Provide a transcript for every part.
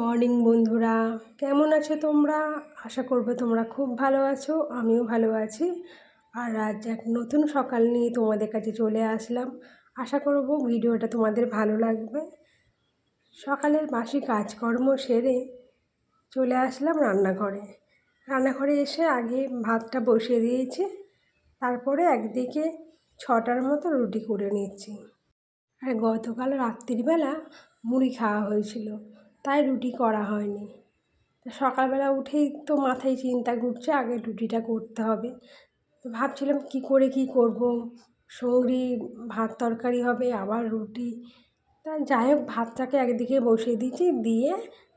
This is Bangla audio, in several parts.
মর্নিং বন্ধুরা, কেমন আছো তোমরা? আশা করব তোমরা খুব ভালো আছো, আমিও ভালো আছি। আর আজ এক নতুন সকাল নিয়ে তোমাদের কাছে চলে আসলাম। আশা করব ভিডিওটা তোমাদের ভালো লাগবে। সকালের বাসি কাজকর্ম সেরে চলে আসলাম রান্নাঘরে। রান্নাঘরে এসে আগে ভাতটা বসিয়ে দিয়েছি, তারপরে একদিকে ছটার মতো রুটি করে নিচ্ছি। আর গতকাল রাত্রিবেলা মুড়ি খাওয়া হয়েছিল। তাই রুটি করা হয়নি। সকালবেলা উঠেই তো মাথায় চিন্তা ঘুরছে, আগে রুটিটা করতে হবে। তো ভাবছিলাম কী করে কী করব? সঙ্গী, ভাত তরকারি হবে, আবার রুটি। তা যাই হোক, ভাতটাকে একদিকে বসিয়ে দিয়েছি, দিয়ে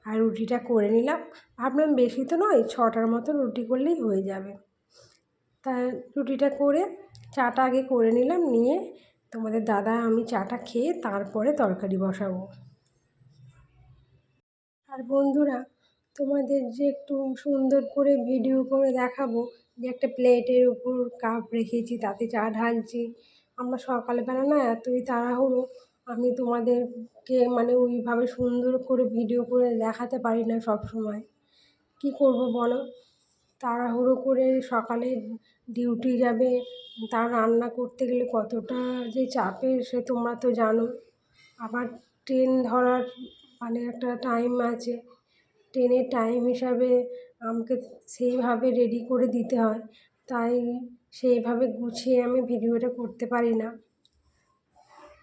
আর রুটিটা করে নিলাম। ভাবলাম বেশি তো নয়, ছটার মতো রুটি করলেই হয়ে যাবে। তা রুটিটা করে চাটা আগে করে নিলাম, নিয়ে তোমাদের দাদা আমি চাটা খেয়ে তারপরে তরকারি বসাবো। আর বন্ধুরা, তোমাদের যে একটু সুন্দর করে ভিডিও করে দেখাবো, যে একটা প্লেটের উপর কাপ রেখেছি, তাতে চা ঢালছি। আমরা সকালবেলা না এতই তাড়াহুড়ো, আমি তোমাদেরকে মানে ওইভাবে সুন্দর করে ভিডিও করে দেখাতে পারি না সব সময় কী করব বলো? তাড়াহুড়ো করে সকালে ডিউটি যাবে তার রান্না করতে গেলে কতটা যে চাপের সে তোমরা তো জানো। আবার ট্রেন ধরার মানে একটা টাইম আছে। ট্রেনের টাইম হিসাবে আমাকে সেইভাবে রেডি করে দিতে হয়। তাই সেইভাবে গুছিয়ে আমি ভিডিওটা করতে পারি না।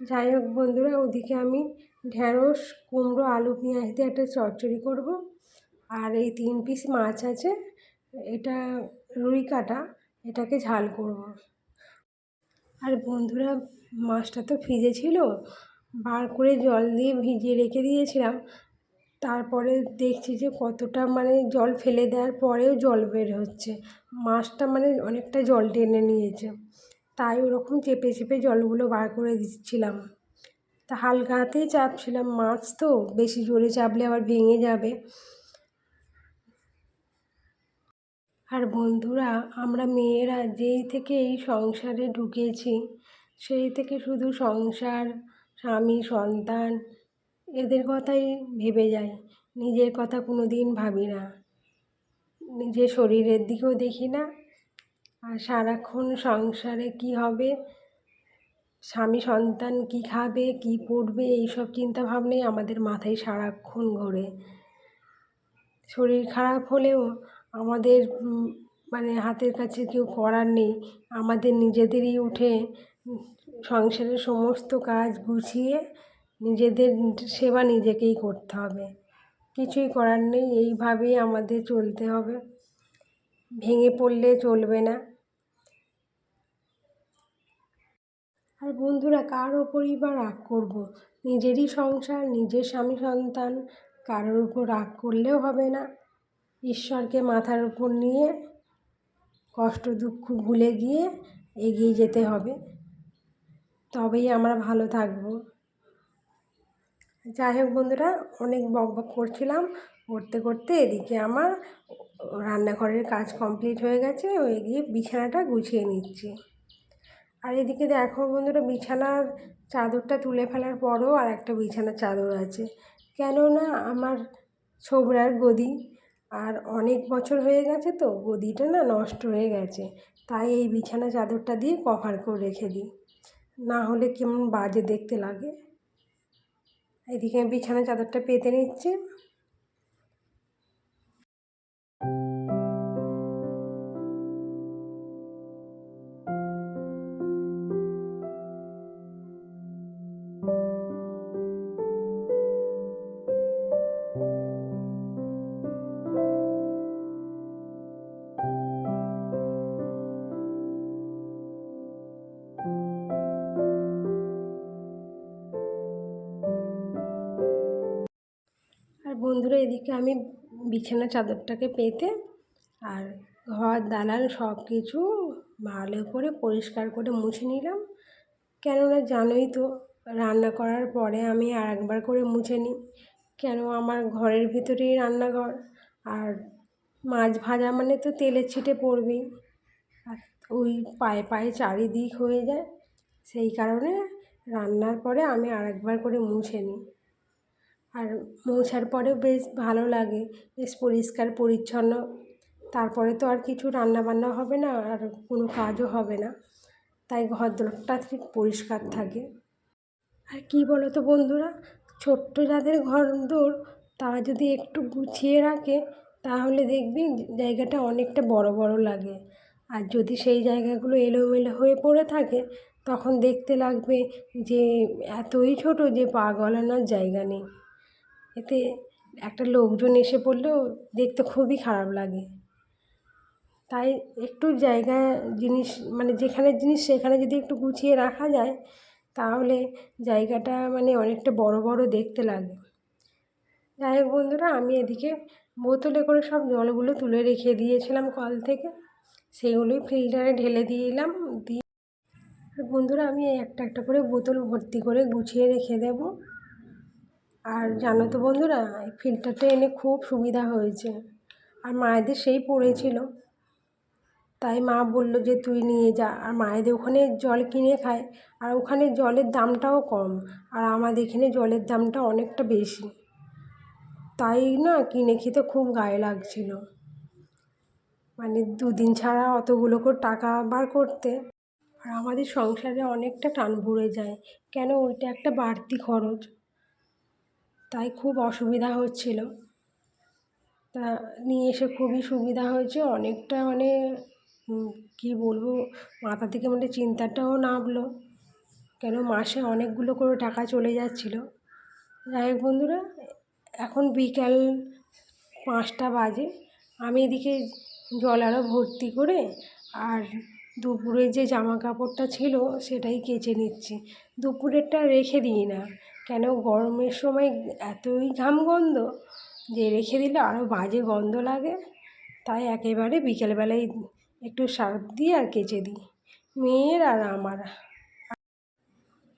যাই হোক বন্ধুরা, ওদিকে আমি ঢ্যাঁড়স কুমড়ো, আলু পেঁয়াজ দিয়ে একটা চচ্চড়ি করব। আর এই তিন পিস মাছ আছে, এটা রুই কাটা, এটাকে ঝাল করব। আর বন্ধুরা, মাছটা তো ফ্রিজে ছিল বার করে জল দিয়ে ভিজিয়ে রেখে দিয়েছিলাম। তারপরে দেখছি যে কতটা মানে জল ফেলে দেওয়ার পরেও জল বের হচ্ছে। মাছটা মানে অনেকটা জল টেনে নিয়েছে। তাই ওরকম চেপে চেপে জলগুলো বার করে দিচ্ছিলাম। তা হালকা হাতেই চাপছিলাম মাছ তো, বেশি জোরে চাপলে আবার ভেঙে যাবে। আর বন্ধুরা, আমরা মেয়েরা যেই থেকে এই সংসারে ঢুকেছি, সেই থেকে শুধু সংসার স্বামী, সন্তান, এদের কথাই ভেবে যাই। নিজের কথা কোনো দিন ভাবি না। নিজের শরীরের দিকেও দেখি না। আর সারাক্ষণ সংসারে কী হবে? স্বামী, সন্তান কী খাবে, কী পড়বে, এইসব চিন্তা ভাবনাই আমাদের মাথায় সারাক্ষণ ঘোরে। শরীর খারাপ হলেও আমাদের মানে হাতের কাছে কেউ করার নেই। আমাদের নিজেদেরই উঠে সংসারের সমস্ত কাজ গুছিয়ে নিজেদের সেবা নিজেকেই করতে হবে। কিছুই করার নেই, এইভাবেই আমাদের চলতে হবে। ভেঙে পড়লে চলবে না। আর বন্ধুরা, কার ওপরই বা রাগ করব? নিজেরই সংসার নিজের স্বামী সন্তান, কারোর উপর রাগ করলেও হবে না। ঈশ্বরকে মাথার উপর নিয়ে কষ্ট দুঃখ ভুলে গিয়ে এগিয়ে যেতে হবে। তবেই আমরা ভালো থাকব। যাই হোক বন্ধুরা, অনেক বক বক করছিলাম। করতে করতে এদিকে আমার রান্নাঘরের কাজ কমপ্লিট হয়ে গেছে ওই গিয়ে বিছানাটা গুছিয়ে নিচ্ছি। আর এদিকে দেখো বন্ধুরা, বিছানার চাদরটা তুলে ফেলার পরও আর একটা বিছানার চাদর আছে। কেননা আমার ছোবড়ার গদি, আর অনেক বছর হয়ে গেছে তো, গদিটা না নষ্ট হয়ে গেছে। তাই এই বিছানা চাদরটা দিয়ে কভার করে রেখে দিই। না হলে কেমন বাজে দেখতে লাগে। এদিকে বিছানা চাদরটা পেতে নিচ্ছে। বন্ধুরা এদিকে আমি বিছানা চাদরটাকে পেতে আর ঘর, দালান সব কিছু ভালো করে পরিষ্কার করে মুছে নিলাম। কেননা জানোই তো, রান্না করার পরে আমি আর একবার করে মুছে নিই। কেন আমার ঘরের ভিতরেই রান্নাঘর, আর মাছ ভাজা মানে তো তেলের ছিটে পড়বেই। আর ওই পায়ে পায়ে চারিদিক হয়ে যায়। সেই কারণে রান্নার পরে আমি আর একবার করে মুছে নিই। আর মোছার পরেও বেশ ভালো লাগে, বেশ পরিষ্কার, পরিচ্ছন্ন। তারপরে তো আর কিছু রান্নাবান্না হবে না, আর কোনো কাজও হবে না। তাই ঘর দোরটা ঠিক পরিষ্কার থাকে। আর কী বলো তো বন্ধুরা, ছোট্ট যাদের ঘর দোর তারা যদি একটু গুছিয়ে রাখে, তাহলে দেখবি জায়গাটা অনেকটা বড় বড় লাগে। আর যদি সেই জায়গাগুলো এলোমেলো হয়ে পড়ে থাকে, তখন দেখতে লাগবে যে এতই ছোট যে পা গলানোর জায়গা নেই। এতে একটা লোকজন এসে পড়লেও দেখতে খুবই খারাপ লাগে। তাই একটু জায়গা জিনিস মানে যেখানে জিনিস সেখানে যদি একটু গুছিয়ে রাখা যায়, তাহলে জায়গাটা মানে অনেকটা বড় বড় দেখতে লাগে। যাই হোক বন্ধুরা, আমি এদিকে বোতলে করে সব জলগুলো তুলে রেখে দিয়েছিলাম কল থেকে। সেগুলোই ফিল্টারে ঢেলে দিয়ে এলাম দিয়ে বন্ধুরা আমি একটা একটা করে বোতল ভর্তি করে গুছিয়ে রেখে দেব। আর জানো তো বন্ধুরা, এই ফিল্টারটা এনে খুব সুবিধা হয়েছে। আর মায়েদের সেই পড়েছিল। তাই মা বলল যে, তুই নিয়ে যা। আর মায়েদের ওখানে জল কিনে খায়। আর ওখানে জলের দামটাও কম। আর আমাদের এখানে জলের দামটা অনেকটা বেশি। তাই না, কিনে খেতে খুব গায়ে লাগছিল। মানে দুদিন ছাড়া অতগুলো করে টাকা বার করতে। আর আমাদের সংসারে অনেকটা টান পড়ে যায়। কেন? ওইটা একটা বাড়তি খরচ। তাই খুব অসুবিধা হচ্ছিল। তা নিয়ে এসে খুবই সুবিধা হয়েছে। অনেকটা মানে কী বলব, মাথা থেকে মানে চিন্তাটাও নামলো। কেন মাসে অনেকগুলো করে টাকা চলে যাচ্ছিল। যাই হোক বন্ধুরা, এখন বিকাল পাঁচটা বাজে। আমি এদিকে জল আরও ভর্তি করে আর দুপুরে যে জামা কাপড়টা ছিল সেটাই কেচে নিচ্ছি। দুপুরেরটা রেখে দিই না। কেন গরমের সময় এতই ঘাম গন্ধ যে রেখে দিলে আরও বাজে গন্ধ লাগে। তাই একেবারে বিকেলবেলায় একটু সার্ফ দিয়ে আর কেচে দিই, মেয়ের আর আমার।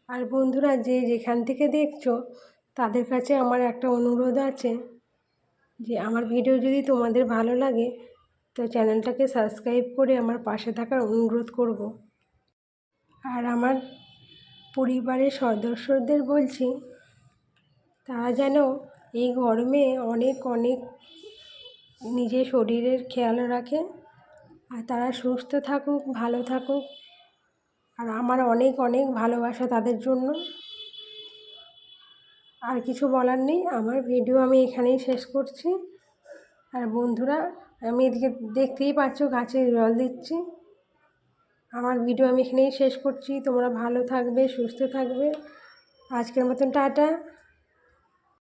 আর বন্ধুরা, যে যেখান থেকে দেখছ, তাদের কাছে আমার একটা অনুরোধ আছে যে, আমার ভিডিও যদি তোমাদের ভালো লাগে, তো চ্যানেলটাকে সাবস্ক্রাইব করে আমার পাশে থাকার অনুরোধ করব। আর আমার পরিবারের সদস্যদের বলছি, তারা যেন এই গরমে অনেক অনেক নিজের শরীরের খেয়াল রাখে আর তারা সুস্থ থাকুক, ভালো থাকুক আর আমার অনেক অনেক ভালোবাসা তাদের জন্য। আর কিছু বলার নেই, আমার ভিডিও আমি এখানেই শেষ করছি। আর বন্ধুরা, আমি এদিকে দেখতেই পাচ্ছ, গাছে জল দিচ্ছি। আমার ভিডিও আমি এখানেই শেষ করছি। তোমরা ভালো থাকবে সুস্থ থাকবে। আজকের মতন টাটা।